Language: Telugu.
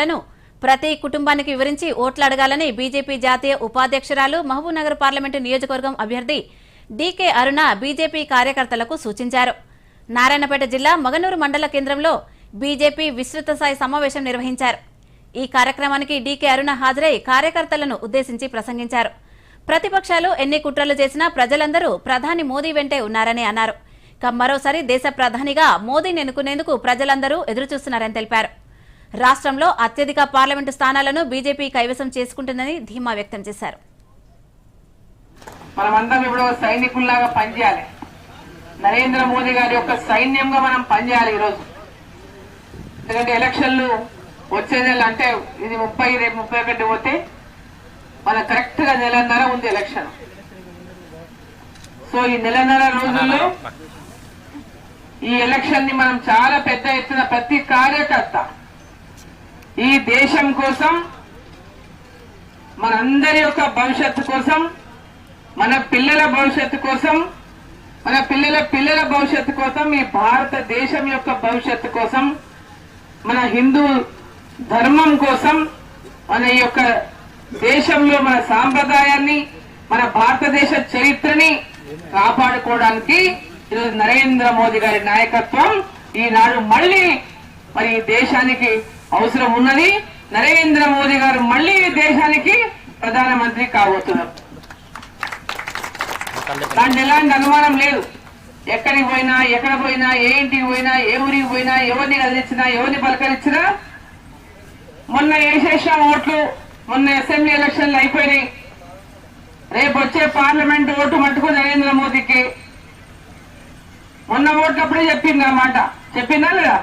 లను ప్రతి కుటుంబానికి వివరించి ఓట్లు అడగాలని బీజేపీ జాతీయ ఉపాధ్యక్షురాలు మహబూబ్నగర్ పార్లమెంటు నియోజకవర్గం అభ్యర్థి డీకే అరుణ బీజేపీ కార్యకర్తలకు సూచించారు. నారాయణపేట జిల్లా మగనూరు మండల కేంద్రంలో బీజేపీ విస్తృత స్థాయి సమావేశం నిర్వహించారు. ఈ కార్యక్రమానికి డీకే అరుణ హాజరై కార్యకర్తలను ఉద్దేశించి ప్రసంగించారు. ప్రతిపక్షాలు ఎన్ని కుట్రలు చేసినా ప్రజలందరూ ప్రధాని మోదీ వెంటే ఉన్నారని అన్నారు. ఇక మరోసారి దేశ ప్రధానిగా మోదీని ఎన్నుకునేందుకు ప్రజలందరూ ఎదురుచూస్తున్నారని తెలిపారు. రాష్ట్రంలో అత్యధిక పార్లమెంటు స్థానాలను బీజేపీ కైవసం చేసుకుంటుందని ధీమా వ్యక్తం చేశారు. మనమందరం ఇప్పుడు సైనికుల్లాగా పనిచేయాలి. నరేంద్ర మోదీ గారి యొక్క సైన్యంగా మనం పనిచేయాలి ఈరోజు. ఎందుకంటే ఎలక్షన్లు వచ్చే నెల అంటే ఇది ముప్పై రేపు ముప్పై ఒకటి పోతే మన కరెక్ట్గా నెలన్నర ఉంది ఎలక్షన్. సో ఈ నెలన్నర రోజుల్లో ఈ ఎలక్షన్ని మనం చాలా పెద్ద ఎత్తున ప్రతి కార్యకర్త ఈ దేశం కోసం మనందరి యొక్క భవిష్యత్తు కోసం మన పిల్లల భవిష్యత్తు కోసం మన పిల్లల పిల్లల భవిష్యత్తు కోసం ఈ భారతదేశం యొక్క భవిష్యత్తు కోసం మన హిందూ ధర్మం కోసం మన ఈ యొక్క దేశంలో మన సాంప్రదాయాన్ని మన భారతదేశ చరిత్రని కాపాడుకోవడానికి ఈరోజు నరేంద్ర మోదీ గారి నాయకత్వం ఈనాడు మళ్ళీ మరి ఈ దేశానికి అవసరం ఉన్నది. నరేంద్ర మోదీ గారు మళ్ళీ దేశానికి ప్రధానమంత్రి కాబోతున్నారు. దాంట్లో ఎలాంటి అనుమానం లేదు. ఎక్కడికి పోయినా ఎక్కడ పోయినా ఏ ఇంటికి పోయినా ఏ ఊరికి పోయినా ఎవరిని కదిలించినా ఎవరిని పలకరించినా మొన్న వేసేసాం ఓట్లు మొన్న అసెంబ్లీ ఎలక్షన్లు అయిపోయినాయి. రేపు వచ్చే పార్లమెంట్ ఓటు మట్టుకు నరేంద్ర మోదీకి మొన్న ఓట్లప్పుడే చెప్పింది అన్నమాట చెప్పిందా లేదా?